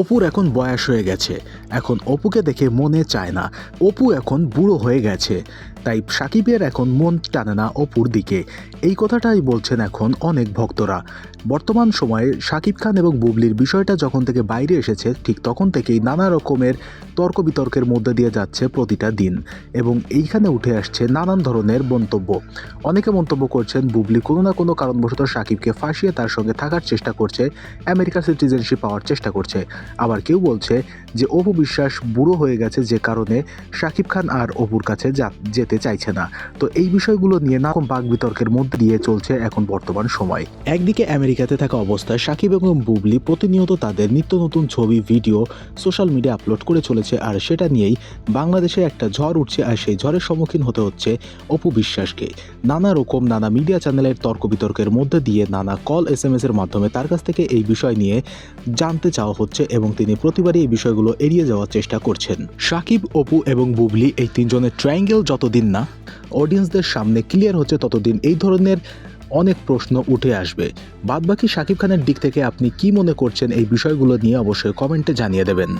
অপুর এখন বয়স হয়ে গেছে। এখন অপুকে দেখে মনে চায় না। অপু এখন বুড়ো হয়ে গেছে। তাই সাকিবের এখন মন টানে না অপুর দিকে। এই কথাটাই বলছেন এখন অনেক ভক্তরা। বর্তমান সময়ে সাকিব খান এবং বুবলির বিষয়টা যখন থেকে বাইরে এসেছে, ঠিক তখন থেকেই নানা রকমের তর্ক বিতর্কের মধ্যে দিয়ে যাচ্ছে প্রতিটা দিন এবং এইখানে উঠে আসছে নানান ধরনের মন্তব্য। অনেকে মন্তব্য করছেন, বুবলি কোনো না কোনো কারণবশত সাকিবকে ফাঁসিয়ে তার সঙ্গে থাকার চেষ্টা করছে আমেরিকার সিটিজেনশিপ পাওয়ার চেষ্টা করছে। আবার কেউ বলছে যে, অপু বিশ্বাস বুড়ো হয়ে গেছে যে কারণে সাকিব খান আর অপুর কাছে যা- যেতে চাইছে না। তো এই বিষয়গুলো নিয়ে নানা বাক বিতর্কের মধ্যে দিয়ে চলছে এখন বর্তমান সময়। একদিকে আমেরিকাতে থাকা অবস্থায় সাকিব এবং বুবলি প্রতিনিয়ত তাদের নিত্য নতুন ছবি, ভিডিও, সোশ্যাল মিডিয়া আপলোড করে চলেছে আর সেটা নিয়েই বাংলাদেশে একটা ঝড় উঠছে আর সেই ঝড়ের সম্মুখীন হতে হচ্ছে অপু বিশ্বাসকে। নানা রকম নানা মিডিয়া চ্যানেলের তর্ক বিতর্কের মধ্যে দিয়ে নানা কল এস এম এস এর মাধ্যমে তার কাছ থেকে এই বিষয় নিয়ে জানতে চাওয়া হচ্ছে এবং তিনি প্রতিবারই এই বিষয়গুলো এড়িয়ে যাওয়ার চেষ্টা করছেন। সাকিব, অপু এবং বুবলি এই তিনজনের ট্রায়াঙ্গেল যতদিন না। অডিয়েন্সদের সামনে ক্লিয়ার হচ্ছে ততদিন এই ধরনের অনেক প্রশ্ন উঠে আসবে। বাদবাকি সাকিব খানের দিক থেকে আপনি কি মনে করছেন এই বিষয়গুলো নিয়ে অবশ্যই কমেন্টে জানিয়ে দেবেন।